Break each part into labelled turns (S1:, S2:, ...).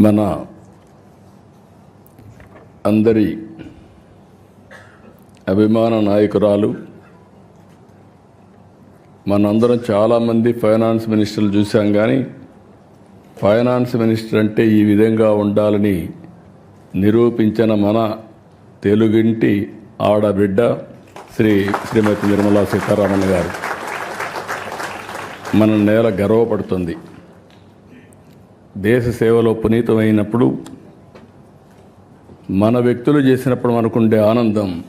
S1: మన అందరి అభిమాన నాయకురాలు మనందరం చాలామంది ఫైనాన్స్ మినిస్టర్లు చూసాం కానీ ఫైనాన్స్ మినిస్టర్ అంటే ఈ విధంగా ఉండాలని నిరూపించిన మన తెలుగింటి ఆడబిడ్డ శ్రీ శ్రీమతి నిర్మలా సీతారామన్ గారు. మన నేల గర్వపడుతుంది. దేశ సేవలో పునీతమైనప్పుడు మన వ్యక్తులు చేసినప్పుడు మనకుండే ఆనందం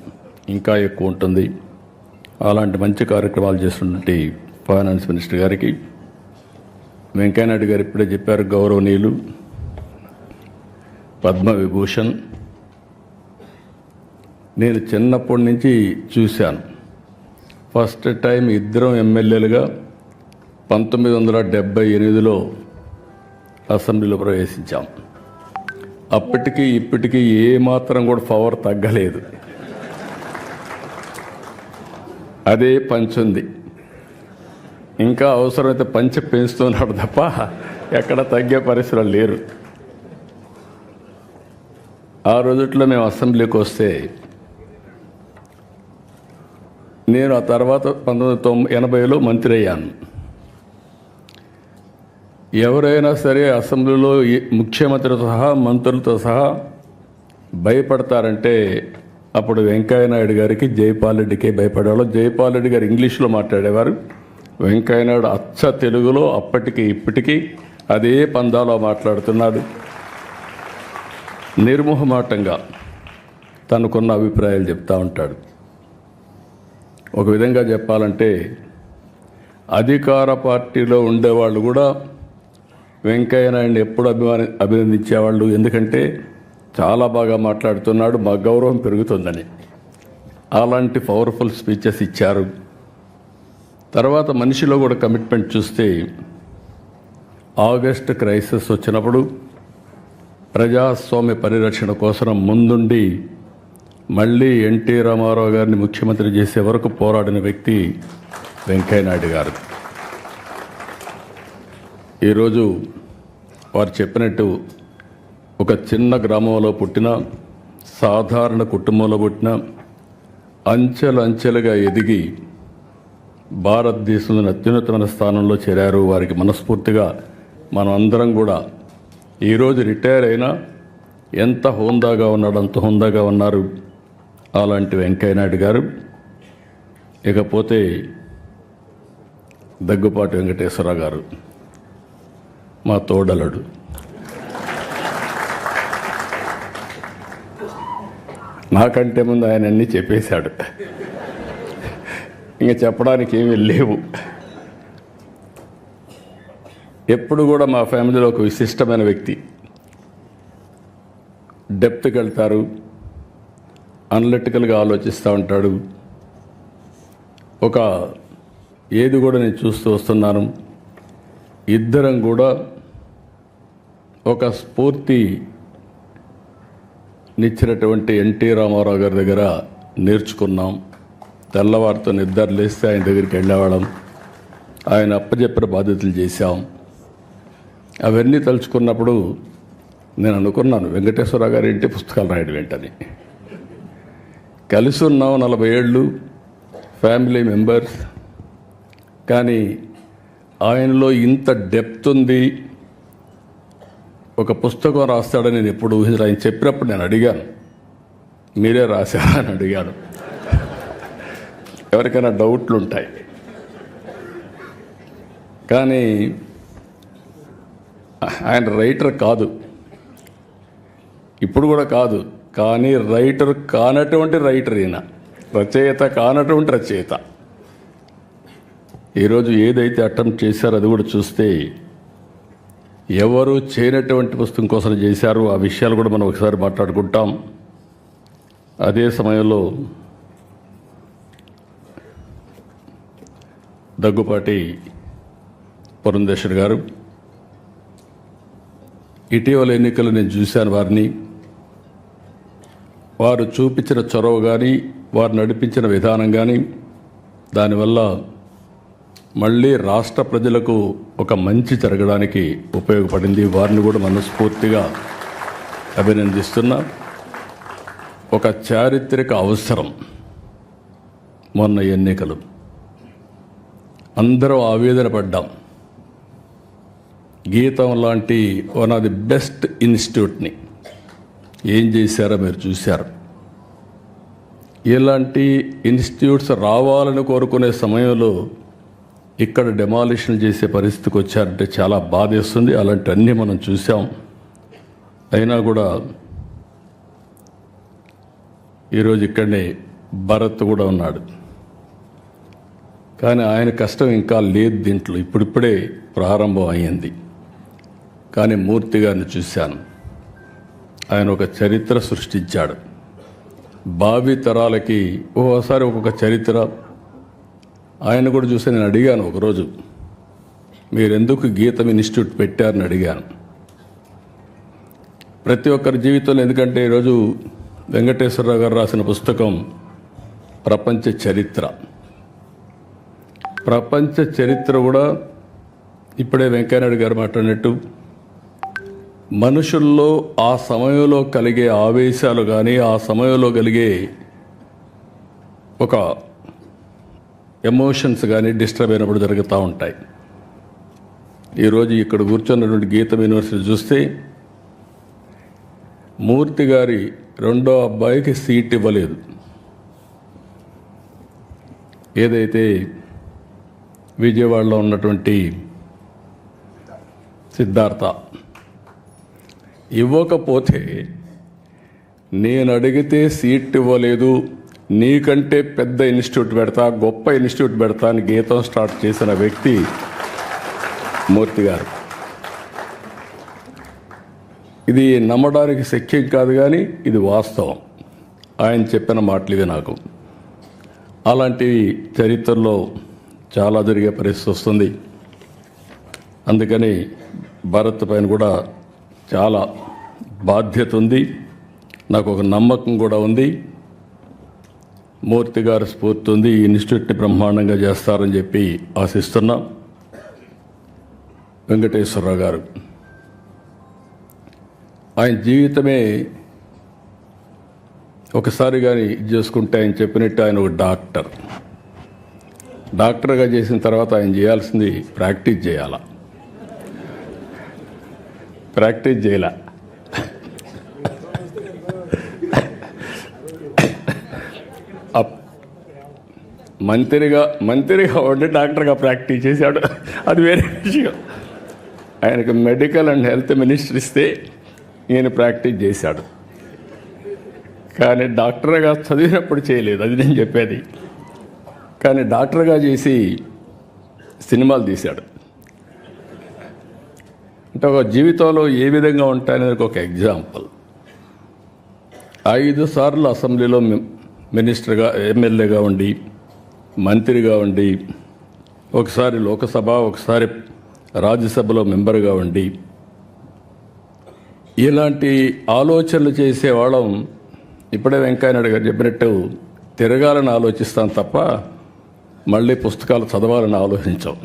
S1: ఇంకా ఎక్కువ ఉంటుంది. అలాంటి మంచి కార్యక్రమాలు చేస్తున్నటువంటి ఫైనాన్స్ మినిస్టర్ గారికి వెంకయ్యనాయుడు గారు ఇప్పుడే చెప్పారు గౌరవనీయులు పద్మ విభూషణ్. నేను చిన్నప్పటి నుంచి చూశాను. ఫస్ట్ టైం ఇద్దరం ఎమ్మెల్యేలుగా పంతొమ్మిది వందల డెబ్బై ఎనిమిదిలో అసెంబ్లీలో ప్రవేశించాం. అప్పటికి ఇప్పటికీ ఏ మాత్రం కూడా పవర్ తగ్గలేదు. అదే పంచుంది ఇంకా అవసరమైతే పంచ పెంచుతున్నాడు తప్ప ఎక్కడ తగ్గే పరిస్థితులు లేరు. ఆ రోజుట్లో మేము అసెంబ్లీకి వస్తే నేను ఆ తర్వాత పంతొమ్మిది తొంభై ఎనభైలో మంత్రి అయ్యాను. ఎవరైనా సరే అసెంబ్లీలో ముఖ్యమంత్రి ముఖ్యమంత్రితో సహా మంత్రులతో సహా భయపడతారంటే అప్పుడు వెంకయ్యనాయుడు గారికి జైపాల్ రెడ్డికే భయపడేవాళ్ళు జైపాల్ రెడ్డి గారు ఇంగ్లీష్లో మాట్లాడేవారు. వెంకయ్యనాయుడు అచ్చ తెలుగులో అప్పటికి ఇప్పటికీ అదే పందాలో మాట్లాడుతున్నాడు. నిర్మోహమాటంగా తనకున్న అభిప్రాయాలు చెప్తూ ఉంటాడు. ఒక విధంగా చెప్పాలంటే అధికార పార్టీలో ఉండేవాళ్ళు కూడా వెంకయ్య నాయుడు ఎప్పుడు అభిమాని అభినందించేవాళ్ళు. ఎందుకంటే చాలా బాగా మాట్లాడుతున్నాడు మా గౌరవం పెరుగుతుందని. అలాంటి పవర్ఫుల్ స్పీచెస్ ఇచ్చారు. తర్వాత మనిషిలో కూడా కమిట్మెంట్ చూస్తే ఆగస్ట్ క్రైసిస్ వచ్చినప్పుడు ప్రజాస్వామ్య పరిరక్షణ కోసం ముందుండి మళ్ళీ ఎన్టీ రామారావు గారిని ముఖ్యమంత్రి చేసే వరకు పోరాడిన వ్యక్తి వెంకయ్యనాయుడు గారు. ఈరోజు వారు చెప్పినట్టు ఒక చిన్న గ్రామంలో పుట్టిన సాధారణ కుటుంబంలో పుట్టిన అంచెలంచెలుగా ఎదిగి భారతదేశంలోని అత్యున్నతమైన స్థానంలో చేరారు వారికి మనస్ఫూర్తిగా మనం అందరం కూడా ఈరోజు రిటైర్ అయినా ఎంత హోందాగా ఉన్నాడు అంత హోందాగా ఉన్నారు అలాంటి వెంకయ్యనాయుడు గారు. ఇకపోతే దగ్గుపాటి వెంకటేశ్వర గారు. మా తోడలడు. నాకంటే ముందు ఆయన అన్నీ చెప్పేశాడు. ఇంకా చెప్పడానికి ఏమీ లేవు. ఎప్పుడు కూడా మా ఫ్యామిలీలో ఒక విశిష్టమైన వ్యక్తి. డెప్త్కి వెళ్తారు. అనలిటికల్గా ఆలోచిస్తూ ఉంటాడు. ఒక ఏది కూడా నేను చూస్తూ వస్తున్నాను. ఇద్దరం కూడా ఒక స్ఫూర్తి నిచ్చినటువంటి ఎన్టీ రామారావు గారి దగ్గర నేర్చుకున్నాం. తెల్లవారితో నిద్ర లేస్తే ఆయన దగ్గరికి వెళ్ళేవాళ్ళం. ఆయన అప్పచెప్పిన బాధ్యతలు చేశాం. అవన్నీ తలుచుకున్నప్పుడు నేను అనుకున్నాను వెంకటేశ్వరరావు గారి ఇంటి పుస్తకాలు రాయడం ఏంటని. కలిసి ఉన్నాం నలభై ఏళ్ళు ఫ్యామిలీ మెంబర్స్. కానీ ఆయనలో ఇంత డెప్త్ ఉంది. ఒక పుస్తకం రాస్తాడని నేను ఎప్పుడు ఊహించలేదు ఆయన చెప్పినప్పుడు నేను అడిగాను. మీరే రాశారా అని అడిగాను. ఎవరికైనా డౌట్లు ఉంటాయి కానీ ఆయన రైటర్ కాదు. ఇప్పుడు కూడా కాదు. కానీ రైటర్ కానటువంటి రైటర్ ఈయన. రచయిత కానటువంటి రచయిత. ఈరోజు ఏదైతే అటెంప్ట్ చేశారో అది కూడా చూస్తే ఎవరు చేయనటువంటి పుస్తకం కోసం చేశారు ఆ విషయాలు కూడా మనం ఒకసారి మాట్లాడుకుంటాం. అదే సమయంలో దగ్గుపాటి పురంధేశ్వర్ గారు ఇటీవల ఎన్నికలు నేను చూశాను వారిని. వారు చూపించిన చొరవ కానీ వారు నడిపించిన విధానం కానీ దానివల్ల మళ్ళీ రాష్ట్ర ప్రజలకు ఒక మంచి జరగడానికి ఉపయోగపడింది. వారిని కూడా మనస్ఫూర్తిగా అభినందిస్తున్నా. ఒక చారిత్రక అవసరం మొన్న ఎన్నికలు. అందరూ ఆవేదన పడ్డాం. గీతం లాంటి వన్ ఆఫ్ ది బెస్ట్ ఇన్స్టిట్యూట్ని ఏం చేశారో మీరు చూశారు. ఇలాంటి ఇన్స్టిట్యూట్స్ రావాలని కోరుకునే సమయంలో ఇక్కడ డెమాలిషన్ చేసే పరిస్థితికి వచ్చారంటే చాలా బాధేస్తుంది. అలాంటివన్నీ మనం చూసాం అయినా కూడా ఈరోజు ఇక్కడనే భరత్ కూడా ఉన్నాడు. కానీ ఆయన కష్టం ఇంకా లేదు దీంట్లో. ఇప్పుడిప్పుడే ప్రారంభం అయ్యింది. కానీ మూర్తి గారిని చూశాను. ఆయన ఒక చరిత్ర సృష్టించాడు. భావి తరాలకి ఓసారి ఒక్కొక్క చరిత్ర ఆయన కూడా చూసి నేను అడిగాను ఒకరోజు మీరెందుకు గీతం ఇన్స్టిట్యూట్ పెట్టారని అడిగాను. ప్రతి ఒక్కరి జీవితంలో ఎందుకంటే ఈరోజు వెంకటేశ్వరరావు గారు రాసిన పుస్తకం ప్రపంచ చరిత్ర. ప్రపంచ చరిత్ర కూడా ఇప్పుడే వెంకయ్యనాయుడు గారు మాట్లాడినట్టు మనుషుల్లో ఆ సమయంలో కలిగే ఆవేశాలు కానీ ఆ సమయంలో కలిగే ఒక ఎమోషన్స్ కానీ డిస్టర్బ్ అయినప్పుడు జరుగుతూ ఉంటాయి. ఈరోజు ఇక్కడ కూర్చున్నటువంటి గీతం యూనివర్సిటీ చూస్తే మూర్తి గారి రెండో అబ్బాయికి సీట్ ఇవ్వలేదు. ఏదైతే విజయవాడలో ఉన్నటువంటి సిద్ధార్థ ఇవ్వకపోతే నేను అడిగితే సీట్ ఇవ్వలేదు. నీకంటే పెద్ద ఇన్స్టిట్యూట్ పెడతా గొప్ప ఇన్స్టిట్యూట్ పెడతా అని గీతం స్టార్ట్ చేసిన వ్యక్తి మూర్తి గారు. ఇది నమ్మడానికి శక్యం కాదు కానీ ఇది వాస్తవం. ఆయన చెప్పిన మాటలు ఇవి నాకు. అలాంటి చరిత్రలో చాలా జరిగే పరిస్థితి వస్తుంది. అందుకని భారత్ పైన కూడా చాలా బాధ్యత ఉంది. నాకు ఒక నమ్మకం కూడా ఉంది. మూర్తి గారు స్ఫూర్తి ఉంది ఈ ఇన్స్టిట్యూట్ని బ్రహ్మాండంగా చేస్తారని చెప్పి ఆశిస్తున్నా. వెంకటేశ్వరరావు గారు ఆయన జీవితమే ఒకసారి కానీ ఇది చేసుకుంటే ఆయన చెప్పినట్టు ఆయన ఒక డాక్టర్. డాక్టర్గా చేసిన తర్వాత ఆయన చేయాల్సింది ప్రాక్టీస్ చేయాల? ప్రాక్టీస్ చేయాల? మంత్రిగా మంత్రిగా ఉండి డాక్టర్గా ప్రాక్టీస్ చేశాడు. అది వేరే విషయం. ఆయనకు మెడికల్ అండ్ హెల్త్ మినిస్టర్ ఇస్తే ఈయన ప్రాక్టీస్ చేశాడు. కానీ డాక్టర్గా చదివినప్పుడు చేయలేదు అది నేను చెప్పేది. కానీ డాక్టర్గా చేసి సినిమాలు తీశాడు. అంటే ఒక జీవితంలో ఏ విధంగా ఉంటాయనేది ఒక ఎగ్జాంపుల్. ఐదు సార్లు అసెంబ్లీలో మి- మినిస్టర్గా ఎమ్మెల్యేగా ఉండి మంత్రిగా ఉండి ఒకసారి లోకసభ ఒకసారి రాజ్యసభలో మెంబర్గా ఉండి ఇలాంటి ఆలోచనలు చేసేవాళ్ళం. ఇప్పుడే వెంకయ్యనాయుడు గారు చెప్పినట్టు తిరగాలని ఆలోచిస్తాం తప్ప మళ్ళీ పుస్తకాలు చదవాలని ఆలోచించాం.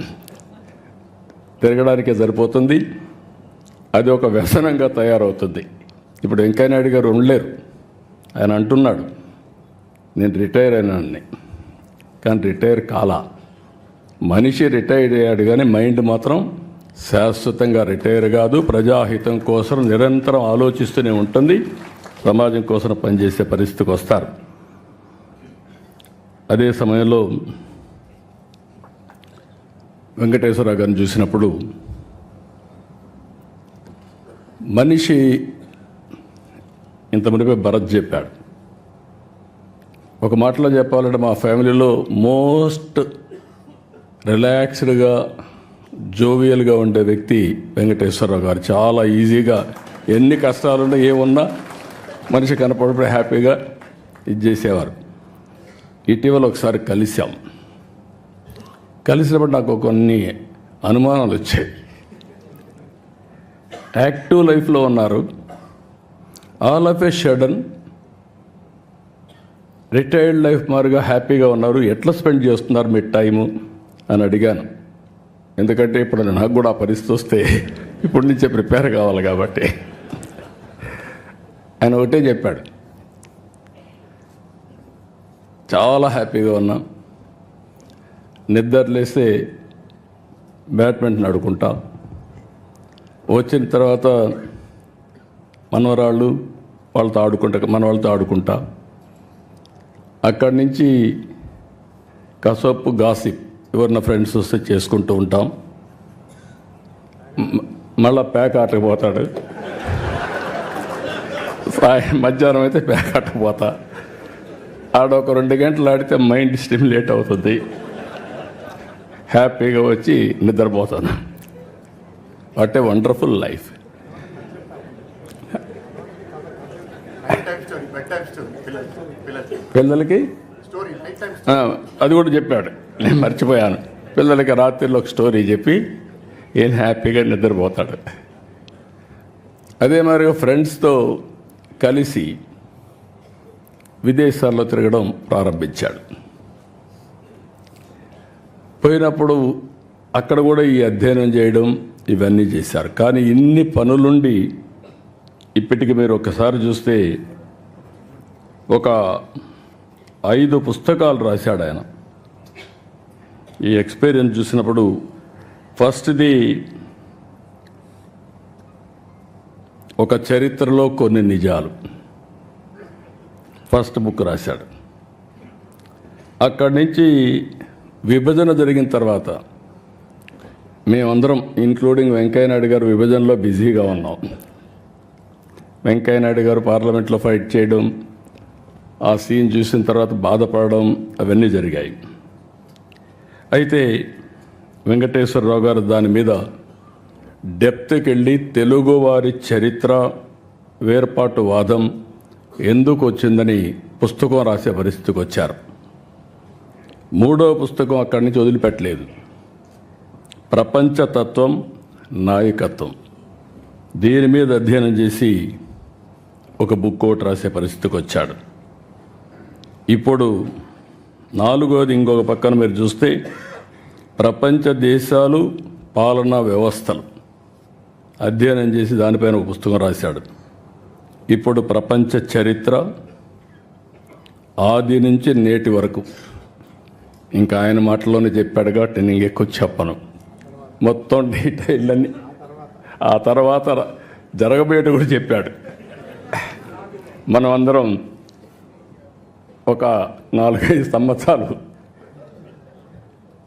S1: తిరగడానికే సరిపోతుంది. అది ఒక వ్యసనంగా తయారవుతుంది. ఇప్పుడు వెంకయ్యనాయుడు గారు ఉండలేరు. ఆయన అంటున్నాడు నేను రిటైర్ అయినాన్ని. కానీ రిటైర్ కాలా మనిషి రిటైర్ అయ్యాడు కానీ మైండ్ మాత్రం శాశ్వతంగా రిటైర్ కాదు ప్రజాహితం కోసం నిరంతరం ఆలోచిస్తూనే ఉంటుంది సమాజం కోసం పనిచేసే పరిస్థితికి వస్తారు అదే సమయంలో వెంకటేశ్వర గారిని చూసినప్పుడు మనిషి ఇంత మునిపే భరత్ చెప్పాడు ఒక మాటలో చెప్పాలంటే మా ఫ్యామిలీలో మోస్ట్ రిలాక్స్డ్గా జోవియల్గా ఉండే వ్యక్తి వెంకటేశ్వరరావు గారు. చాలా ఈజీగా ఎన్ని కష్టాలున్నా ఏమున్నా మనిషి కనపడప్పుడు హ్యాపీగా ఇది చేసేవారు. ఇటీవల ఒకసారి కలిసాం కలిసినప్పుడు నాకు కొన్ని అనుమానాలు వచ్చాయి. యాక్టివ్ లైఫ్లో ఉన్నారు. All of a sudden retired life మారుగా హ్యాపీగా ఉన్నారు. ఎట్లా స్పెండ్ చేస్తున్నారు మీ టైము? అని అడిగాను. ఎందుకంటే ఇప్పుడు నాకు కూడా ఆ పరిస్థితి వస్తే ఇప్పటి నుంచే ప్రిపేర్ కావాలి కాబట్టి. ఆయన ఒకటే చెప్పాడు. చాలా హ్యాపీగా ఉన్నాం. నిద్రలేస్తే బ్యాడ్మింటన్ ఆడుకుంటాం. వచ్చిన తర్వాత మనవరాళ్ళు వాళ్ళతో ఆడుకుంటా మన వాళ్ళతో ఆడుకుంటా. అక్కడి నుంచి కసపు గాసిప్ ఎవరిన ఫ్రెండ్స్ వస్తే చేసుకుంటూ ఉంటాం. మళ్ళీ మళ్ళా ప్యాక్ ఆటకు పోతాడు. సాయం మధ్యాహ్నం అయితే ప్యాక్ ఆటకు పోతా. ఆడ ఒక రెండు గంటలు ఆడితే మైండ్ స్టిమ్యులేట్ అవుతుంది. హ్యాపీగా వచ్చి నిద్రపోతాను. What a wonderful life
S2: night time story bed time story పిల్లలకి?
S1: అది కూడా చెప్పాడు. నేను మర్చిపోయాను. పిల్లలకి రాత్రిలో ఒక స్టోరీ చెప్పి ఏం హ్యాపీగా నిద్రపోతాడు. అదే మరి ఫ్రెండ్స్తో కలిసి విదేశాల్లో తిరగడం ప్రారంభించాడు. పోయినప్పుడు అక్కడ కూడా ఈ అధ్యయనం చేయడం ఇవన్నీ చేశారు. కానీ ఇన్ని పనులుండి ఇప్పటికి మీరు ఒకసారి చూస్తే ఒక ఐదు పుస్తకాలు రాశాడు ఆయన. ఈ ఎక్స్పీరియన్స్ చూసినప్పుడు ఫస్ట్ది ఒక చరిత్రలో కొన్ని నిజాలు. ఫస్ట్ బుక్ రాశాడు. అక్కడి నుంచి విభజన జరిగిన తర్వాత మేమందరం ఇంక్లూడింగ్ వెంకయ్యనాయుడు గారు విభజనలో బిజీగా ఉన్నాం. వెంకయ్యనాయుడు గారు పార్లమెంట్లో ఫైట్ చేయడం ఆ సీన్ చూసిన తర్వాత బాధపడడం అవన్నీ జరిగాయి. అయితే వెంకటేశ్వరరావు గారు దాని మీద డెప్త్కి వెళ్ళి తెలుగువారి చరిత్ర వేర్పాటు వాదం ఎందుకు వచ్చిందని పుస్తకం రాసే పరిస్థితికి వచ్చారు. మూడో పుస్తకం అక్కడి నుంచి వదిలిపెట్టలేదు. ప్రపంచతత్వం నాయకత్వం. దీని మీద అధ్యయనం చేసి ఒక బుక్ ఒకటి రాసే పరిస్థితికి వచ్చాడు. ఇప్పుడు నాలుగోది ఇంకొక పక్కన మీరు చూస్తే ప్రపంచ దేశాలు పాలనా వ్యవస్థలు. అధ్యయనం చేసి దానిపైన ఒక పుస్తకం రాశాడు. ఇప్పుడు ప్రపంచ చరిత్ర ఆది నుంచి నేటి వరకు. ఇంకా ఆయన మాటలోనే చెప్పాడు కాబట్టి నేను ఎక్కువ చెప్పను. మొత్తం డీటెయిల్ అన్ని ఆ తర్వాత జరగబోయేట కూడా చెప్పాడు. మనం అందరం ఒక నాలుగైదు సంవత్సరాలు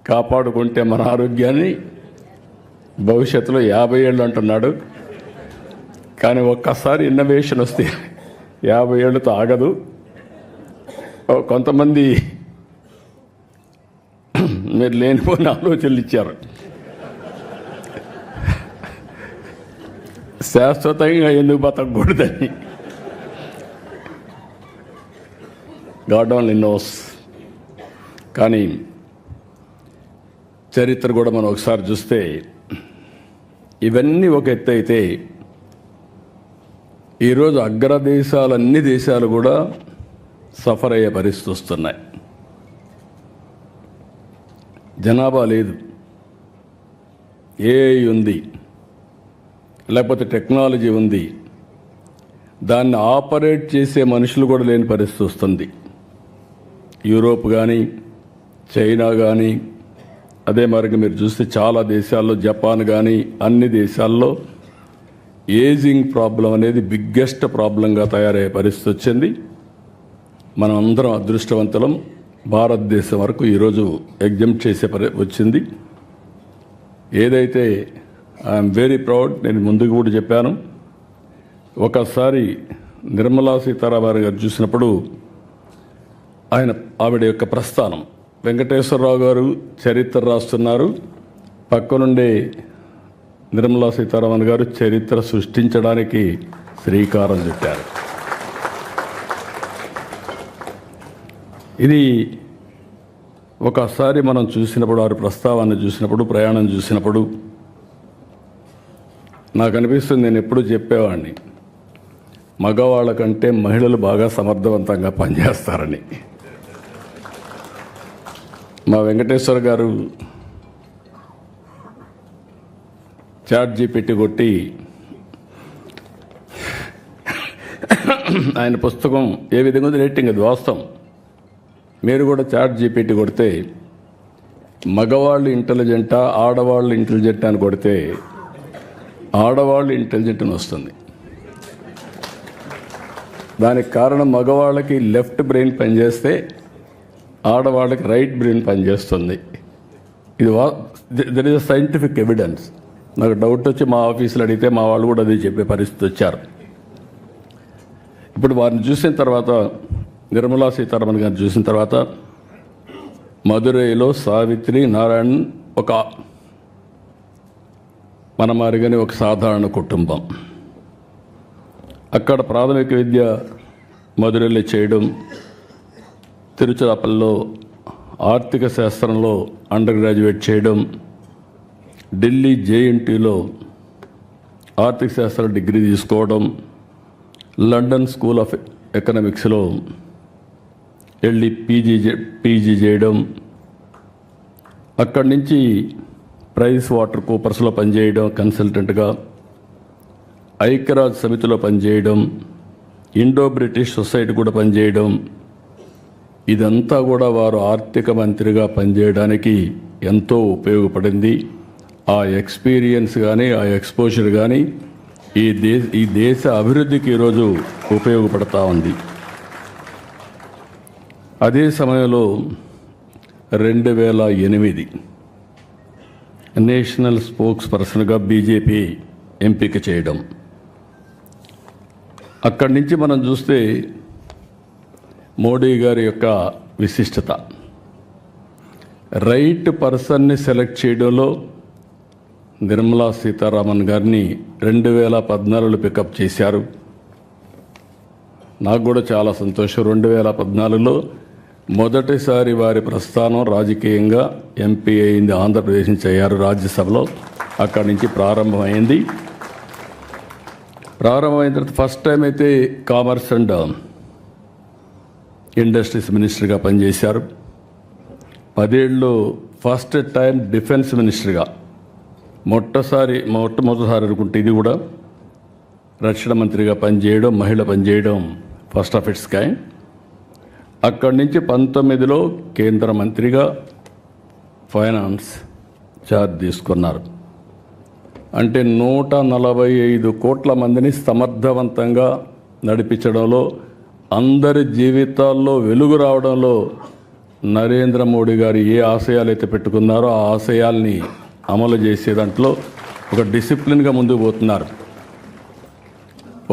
S1: కాపాడుకుంటే మన ఆరోగ్యాన్ని భవిష్యత్తులో యాభై ఏళ్ళు అంటున్నాడు. కానీ ఒక్కసారి ఇన్నోవేషన్ వస్తే యాభై ఏళ్ళతో ఆగదు. కొంతమంది మీరు లేనిపోయిన ఆలోచనలు ఇచ్చారు. శాశ్వతంగా ఎందుకు బతకూడదని గాడ్ ఓన్లీ నోస్. కానీ చరిత్ర కూడా మనం ఒకసారి చూస్తే ఇవన్నీ ఒక ఎత్తు అయితే ఈరోజు అగ్రదేశాలు అన్ని దేశాలు కూడా సఫర్ అయ్యే పరిస్థితి వస్తున్నాయి. జనాభా లేదు. ఏ ఉంది. లేకపోతే టెక్నాలజీ ఉంది. దాన్ని ఆపరేట్ చేసే మనుషులు కూడా లేని పరిస్థితి వస్తుంది. యూరోప్ కానీ చైనా కానీ అదే మరి మీరు చూస్తే చాలా దేశాల్లో జపాన్ కానీ అన్ని దేశాల్లో ఏజింగ్ ప్రాబ్లం అనేది బిగ్గెస్ట్ ప్రాబ్లంగా తయారయ్యే పరిస్థితి వచ్చింది. మనం అందరం అదృష్టవంతులం. భారతదేశం వరకు ఈరోజు ఎగ్జామ్ చేసే పరి వచ్చింది. ఏదైతే ఐఎమ్ వెరీ ప్రౌడ్ నేను ముందుకు కూడా చెప్పాను. ఒకసారి నిర్మలా సీతారామన్ గారు చూసినప్పుడు ఆయన ఆవిడ యొక్క ప్రస్థానం. వెంకటేశ్వరరావు గారు చరిత్ర రాస్తున్నారు. పక్కనుండే నిర్మలా సీతారామన్ గారు చరిత్ర సృష్టించడానికి శ్రీకారం చుట్టారు. ఇది ఒకసారి మనం చూసినప్పుడు వారి ప్రస్తావాన్ని చూసినప్పుడు ప్రయాణం చూసినప్పుడు నాకు అనిపిస్తుంది నేను ఎప్పుడూ చెప్పేవాడిని. మగవాళ్ళ కంటే మహిళలు బాగా సమర్థవంతంగా పనిచేస్తారని. మా వెంకటేశ్వర గారు చాట్ జీపెట్టి కొట్టి ఆయన పుస్తకం ఏ విధంగా ఉంది? రేటింగ్ అది వాస్తవం. మీరు కూడా చాట్ జీపీటీ కొడితే మగవాళ్ళు ఇంటెలిజెంటా ఆడవాళ్ళు ఇంటెలిజెంట్ అని కొడితే ఆడవాళ్ళు ఇంటెలిజెంట్ అని వస్తుంది. దానికి కారణం మగవాళ్ళకి లెఫ్ట్ బ్రెయిన్ పనిచేస్తే ఆడవాళ్ళకి రైట్ బ్రెయిన్ పనిచేస్తుంది. ఇది whether is a scientific evidence నాకు డౌట్ వచ్చి మా ఆఫీసులో అడిగితే మా వాళ్ళు కూడా అదే చెప్పే పరిస్థితి వచ్చారు. ఇప్పుడు వారిని చూసిన తర్వాత నిర్మలా సీతారామన్ గారిని చూసిన తర్వాత మధురైలో సావిత్రి నారాయణ్ ఒక మన మారిగానే ఒక సాధారణ కుటుంబం. అక్కడ ప్రాథమిక విద్య మధురైలో చేయడం తిరుచిరాపల్లిలో ఆర్థిక శాస్త్రంలో అండర్ గ్రాడ్యుయేట్ చేయడం ఢిల్లీ జేఎన్టీలో ఆర్థిక శాస్త్ర డిగ్రీ తీసుకోవడం లండన్ స్కూల్ ఆఫ్ ఎకనామిక్స్లో వెళ్ళి పీజీ పీజీ చేయడం అక్కడి నుంచి ప్రైస్ వాటర్ కూపర్స్లో పనిచేయడం కన్సల్టెంట్గా ఐక్యరాజ్య సమితిలో పనిచేయడం ఇండో బ్రిటిష్ సొసైటీ కూడా పనిచేయడం ఇదంతా కూడా వారు ఆర్థిక మంత్రిగా పనిచేయడానికి ఎంతో ఉపయోగపడింది. ఆ ఎక్స్పీరియన్స్ కానీ ఆ ఎక్స్పోజర్ కానీ ఈ దేశ ఈ దేశ అభివృద్ధికి ఈరోజు ఉపయోగపడతా ఉంది. అదే సమయంలో రెండు వేల ఎనిమిది నేషనల్ స్పోక్స్ పర్సన్గా బీజేపీ ఎంపిక చేయడం. అక్కడి నుంచి మనం చూస్తే మోడీ గారి యొక్క విశిష్టత. రైట్ పర్సన్ని సెలెక్ట్ చేయడంలో నిర్మలా సీతారామన్ గారిని రెండు వేల పద్నాలుగులో పికప్ చేశారు. నాకు కూడా చాలా సంతోషం. రెండు వేల పద్నాలుగులో మొదటిసారి వారి ప్రస్థానం రాజకీయంగా ఎంపీ అయింది ఆంధ్రప్రదేశ్ నుంచి అయ్యారు రాజ్యసభలో. అక్కడి నుంచి ప్రారంభమైంది. ప్రారంభమైన తర్వాత ఫస్ట్ టైం అయితే కామర్స్ అండ్ ఇండస్ట్రీస్ మినిస్టర్గా పనిచేశారు. పదేళ్ళు ఫస్ట్ టైం డిఫెన్స్ మినిస్టర్గా. మొట్టసారి మొట్టమొదటిసారి అనుకుంటే ఇది కూడా రక్షణ మంత్రిగా పనిచేయడం మహిళ పనిచేయడం ఫస్ట్ ఆఫ్ ఇట్స్ కైండ్. అక్కడి నుంచి పంతొమ్మిదిలో కేంద్ర మంత్రిగా ఫైనాన్స్ ఛార్జ్ తీసుకున్నారు. అంటే నూట నలభై ఐదు కోట్ల మందిని సమర్థవంతంగా నడిపించడంలో అందరి జీవితాల్లో వెలుగు రావడంలో నరేంద్ర మోడీ గారు ఏ ఆశయాలు అయితే పెట్టుకున్నారో ఆ ఆశయాల్ని అమలు చేసే దాంట్లో ఒక డిసిప్లిన్గా ముందుకు పోతున్నారు.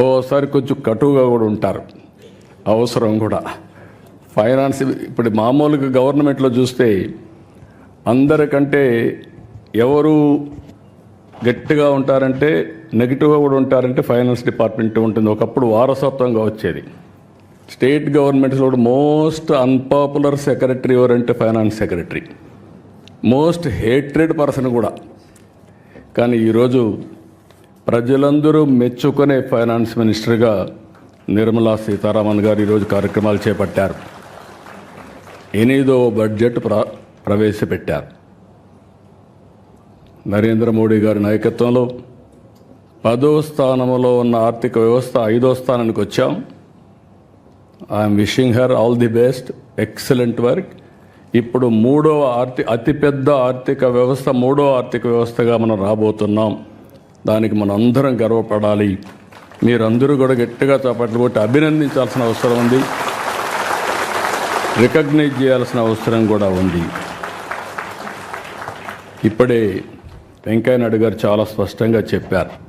S1: ఓసారి కొంచెం కటువుగా కూడా ఉంటారు. అవసరం కూడా. ఫైనాన్స్ ఇప్పుడు మామూలుగా గవర్నమెంట్లో చూస్తే అందరికంటే ఎవరు గట్టిగా ఉంటారంటే నెగిటివ్గా కూడా ఉంటారంటే ఫైనాన్స్ డిపార్ట్మెంట్ ఉంటుంది. ఒకప్పుడు వారసత్వంగా వచ్చేది. స్టేట్ గవర్నమెంట్స్లో మోస్ట్ అన్పాపులర్ సెక్రటరీ ఎవరంటే finance secretary most hatred person కూడా. కానీ ఈరోజు ప్రజలందరూ మెచ్చుకునే ఫైనాన్స్ మినిస్టర్గా నిర్మలా సీతారామన్ గారు ఈరోజు కార్యక్రమాలు చేపట్టారు. ఎనిమిదో బడ్జెట్ ప్ర ప్రవేశపెట్టారు. నరేంద్ర మోడీ గారి నాయకత్వంలో పదో స్థానంలో ఉన్న ఆర్థిక వ్యవస్థ ఐదో స్థానానికి వచ్చాం. I'm wishing her all the best excellent work ఇప్పుడు మూడో ఆర్థిక అతిపెద్ద ఆర్థిక వ్యవస్థ మూడో ఆర్థిక వ్యవస్థగా మనం రాబోతున్నాం. దానికి మనం అందరం గర్వపడాలి. మీరందరూ కూడా గట్టిగా చప్పట్లు కొట్టి అభినందించాల్సిన అవసరం ఉంది. రికగ్నైజ్ చేయాల్సిన అవసరం కూడా ఉంది. ఇప్పుడే వెంకయ్య నాయుడు గారు చాలా స్పష్టంగా చెప్పారు.